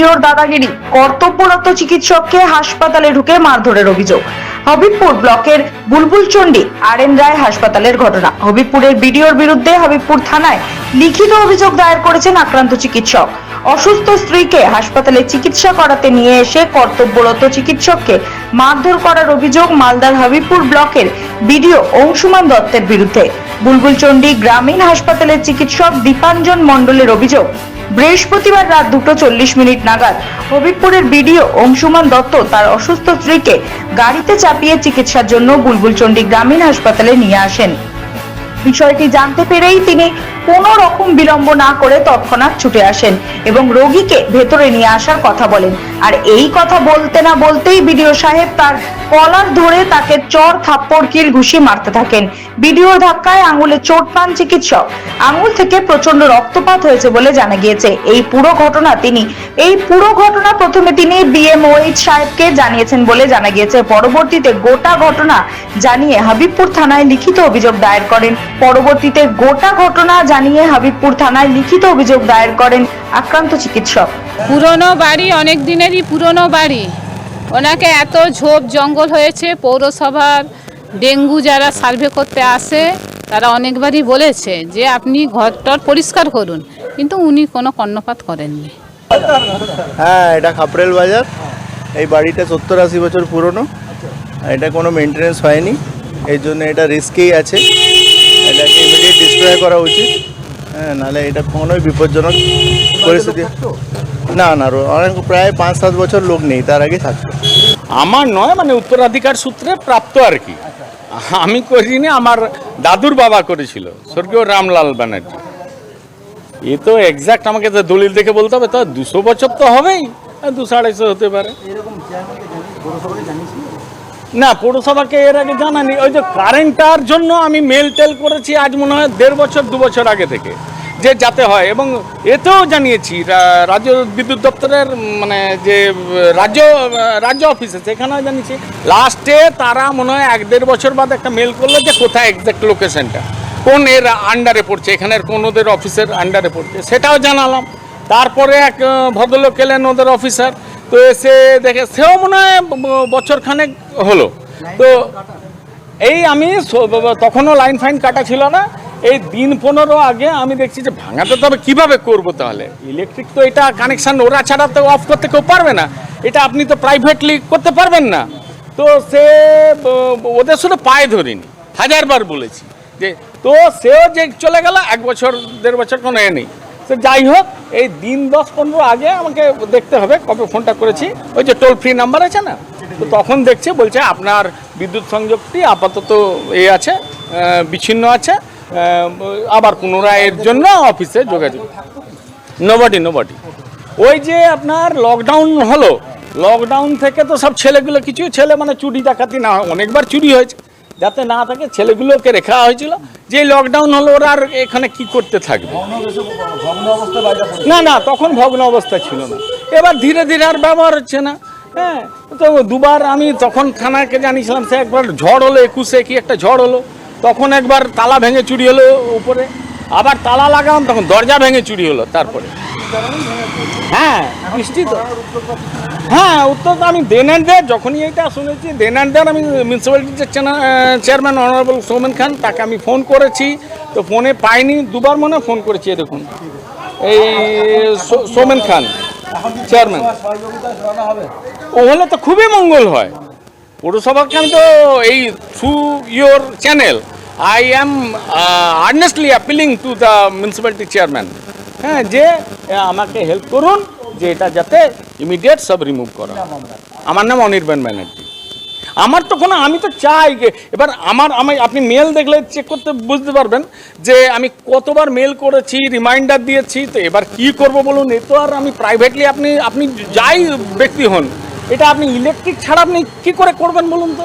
বিডিওর দাদাগিরি কর্তব্যরত চিকিৎসককে হাসপাতালে ঢুকে মারধরের অভিযোগ। হবিবপুর ব্লকের বুলবুলচন্ডী আর এন রায় হাসপাতালের ঘটনা। হবিবপুরের বিডিওর বিরুদ্ধে হবিবপুর থানায় লিখিত অভিযোগ দায়ের করেছেন আক্রান্ত চিকিৎসক। অসুস্থ স্ত্রীকে হাসপাতালে চিকিৎসা করাতে নিয়ে এসে কর্তব্যরত চিকিৎসককে মারধর করার অভিযোগ মালদার হবিবপুর ব্লকের বিডিও অংশুমান দত্তের বিরুদ্ধে। বুলবুলচন্ডী গ্রামীণ হাসপাতালের চিকিৎসক দীপাঞ্জন মণ্ডলের অভিযোগ বৃহস্পতিবার রাত দুটো চল্লিশ মিনিট নাগাদ হবিবপুরের বিডিও অংশুমান দত্ত তার অসুস্থ স্ত্রীকে গাড়িতে চাপিয়ে চিকিৎসার জন্য বুলবুলচন্ডী গ্রামীণ হাসপাতালে নিয়ে আসেন। বিষয়টি জানতে পেরেই তিনি কোনো রকম বিলম্ব না করে তৎক্ষণাৎ ছুটে আসেন এবং রোগীকে ভেতরে নিয়ে আসার কথা বলেন। আর এই কথা বলতে না বলতেই বিডিও সাহেব তার কলার ধরে তাকে চর থাপ্পড় কিল ঘুষি মারতে থাকেন। বিডিও ধাক্কায় আঙুলে চোট পান চিকিৎসক। আঙুল থেকে প্রচণ্ড রক্তপাত হয়েছে বলে জানা গিয়েছে। এই পুরো ঘটনা তিনি এই পুরো ঘটনা প্রথমে তিনি বিএমওএইচ সাহেবকে জানিয়েছেন বলে জানা গিয়েছে। পরবর্তীতে গোটা ঘটনা জানিয়ে হাবিবপুর থানায় লিখিত অভিযোগ দায়ের করেন। পরবর্তীতে গোটা ঘটনা জানিয়ে হাবিবপুর থানায় লিখিত অভিযোগ দায়ের করেন আক্রান্ত চিকিৎসক। পুরনো বাড়ি অনেক দিনেরই পুরনো বাড়ি। ওনাকে এত ঝোপ জঙ্গল হয়েছে পৌরসভার ডেঙ্গু যারা সার্ভে করতে আসে তারা অনেকবারই বলেছে যে আপনি ঘরটর পরিষ্কার করুন কিন্তু উনি কোনো কর্ণপাত করেননি। হ্যাঁ এটা খাপড়েল বাজার। এই বাড়িটা সত্তর আশি বছর পুরনো। এটা কোনো মেনটেনেন্স হয়নি। এই জন্য এটা রিস্কেই আছে। ডিস্ট্রয় করা উচিত। হ্যাঁ নাহলে এটা কোনোই বিপজ্জনক পরিস্থিতি। না না রো- অনেক প্রায় পাঁচ সাত বছর লোক নেই তার আগে থাকতো। আমার নয় মানে উত্তরাধিকার সূত্রে প্রাপ্ত আর কি। আমি করিনি আমার দাদুর বাবা করেছিল স্বর্গীয় রামলাল ব্যানার্জি। এ তো এক্সাক্ট আমাকে তো দলিল দেখে বলতে হবে তো দুশো বছর তো হবেই আর দুশো আড়াইশো হতে পারে। না, পৌরসভাকে এর আগে জানানি, ওই যে কারেন্টটার জন্য আমি মেল টেল করেছি আজ মনে হয় দেড় বছর, দু বছর আগে থেকে, যে যাতে হয়। এবং এতেও জানিয়েছি রাজ্য বিদ্যুৎ দপ্তরের মানে যে, রাজ্য রাজ্য অফিসে সেখানেও জানিয়েছি। লাস্টে তারা মনে হয় এক দেড় বছর বাদ একটা মেল করল যে কোথায় এক্সাক্ট লোকেশনটা কোন এর আন্ডারে পড়ছে, এখানের কোন ওদের অফিসের আন্ডারে পড়ছে, সেটাও জানালাম। তারপরে এক ভদ্রলোক এলেন ওদের অফিসার। তো এসে দেখে সেও মনে হয় বছরখানেক হলো। তো এই আমি তখনও লাইন ফাইন কাটা ছিল না। এই দিন পনেরো আগে আমি দেখছি যে ভাঙাতে তবে কীভাবে করব তাহলে? ইলেকট্রিক তো এটা কানেকশন ওরা ছাড়া তো অফ করতে কেউ পারবে না। এটা আপনি তো প্রাইভেটলি করতে পারবেন না। তো সে ওদের শুধু পায়ে ধরিনি হাজারবার বলেছি। যে তো সেও যে চলে গেল এক বছর দেড় বছর কোনো এ নেই। তো যাই হোক, এই দিন দশ পনেরো আগে আমাকে দেখতে হবে কবে ফোনটা করেছি। ওই যে টোল ফ্রি নাম্বার আছে না? তো তখন দেখছে, বলছে আপনার বিদ্যুৎ সংযোগটি আপাতত এ আছে বিচ্ছিন্ন আছে আবার পুনরায় এর জন্য অফিসে যোগাযোগ। নোবডি নোবডি ওই যে আপনার লকডাউন হলো লকডাউন থেকে তো সব ছেলেগুলো, কিছু ছেলে মানে চুরি ডাকাতি না, অনেকবার চুরি হয়েছে। যাতে না থাকে ছেলেগুলোকে রেখা হয়েছিল। যে লকডাউন হলো, ওরা আর এখানে কি করতে থাকবে? না না, তখন ভগ্ন অবস্থা ছিল না। এবার ধীরে ধীরে আর ব্যবহার হচ্ছে না। হ্যাঁ তো দুবার আমি তখন থানাকে জানিয়েছিলাম, সে একবার ঝড় হলো, একুশে কি একটা ঝড় হলো, তখন একবার তালা ভেঙে চুরি হলো উপরে। আবার তালা লাগালাম, তখন দরজা ভেঙে চুরি হলো তারপরে। হ্যাঁ বৃষ্টি তো। হ্যাঁ উত্তর তো আমি দেন দেয়ার যখনই এটা শুনেছি দেন দেয়ার আমি মিউনিসিপ্যালিটির চেয়ারম্যান অনারেবল সৌমেন খান, তাকে আমি ফোন করেছি। তো ফোনে পাইনি, দুবার মনে ফোন করেছি দেখুন এই সৌমেন খান চেয়ারম্যান ও হলে তো খুবই মঙ্গল হয়। পৌরসভাকে আমি তো এই through your channel I am earnestly appealing to the municipality chairman হ্যাঁ যে আমাকে হেল্প করুন, যে এটা যাতে ইমিডিয়েট সব রিমুভ করা আমার নাম অনির্বাণ ব্যানার্জি। আমার তো কোনো, আমি তো চাই যে, এবার আমার, আমি, আপনি মেল দেখলে চেক করতে বুঝতে পারবেন যে, আমি কতবার মেল করেছি রিমাইন্ডার দিয়েছি, তো এবার কি করব বলুন? এ তো আর আমি প্রাইভেটলি আপনি আপনি যাই ব্যক্তি হন, এটা আপনি ইলেকট্রিক ছাড়া আপনি কি করে করবেন বলুন তো?